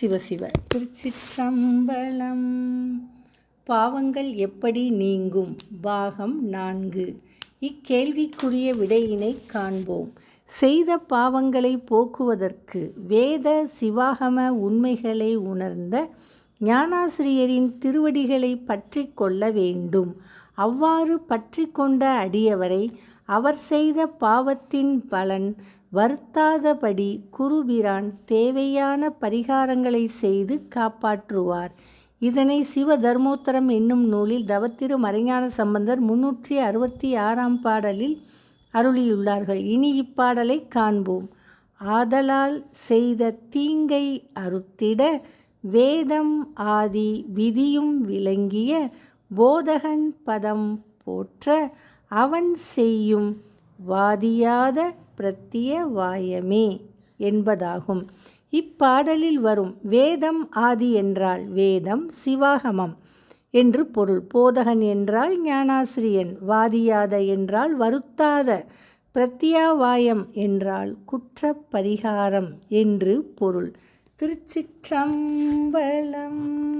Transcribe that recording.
சிவசிவ. திருச்சிற்றம்பலம். பாவங்கள் எப்படி நீங்கும்? பாகம் நான்கு. இக்கேள்விக்குரிய விடையினை காண்போம். செய்த பாவங்களை போக்குவதற்கு வேத சிவாகம உண்மைகளை உணர்ந்த ஞானாசிரியரின் திருவடிகளை பற்றி கொள்ள வேண்டும். அவ்வாறு பற்றி கொண்ட அடியவரை அவர் செய்த பாவத்தின் பலன் வருத்தாதபடி குருபிரான் தேவையான பரிகாரங்களை செய்து காப்பாற்றுவார். இதனை சிவ தர்மோத்தரம் என்னும் நூலில் தவத்திரு மறைஞான சம்பந்தர் முன்னூற்றி அறுபத்தி ஆறாம் பாடலில் அருளியுள்ளார்கள். இனி இப்பாடலை காண்போம். ஆதலால் செய்த தீங்கை அறுத்திட வேதம் ஆதி விதியும் விளங்கிய போதகன் பதம் போற்ற அவன் செய்யும் வாதியாத பிரத்திய வாயமே என்பதாகும். இப்பாடலில் வரும் வேதம் ஆதி என்றால் வேதம் சிவாகமம் என்று பொருள். போதகன் என்றால் ஞானாசிரியன் வாதியாத என்றால் வருத்தாத பிரத்யாவாயம் என்றால் குற்ற பரிகாரம் என்று பொருள். திருச்சிற்றம்பலம்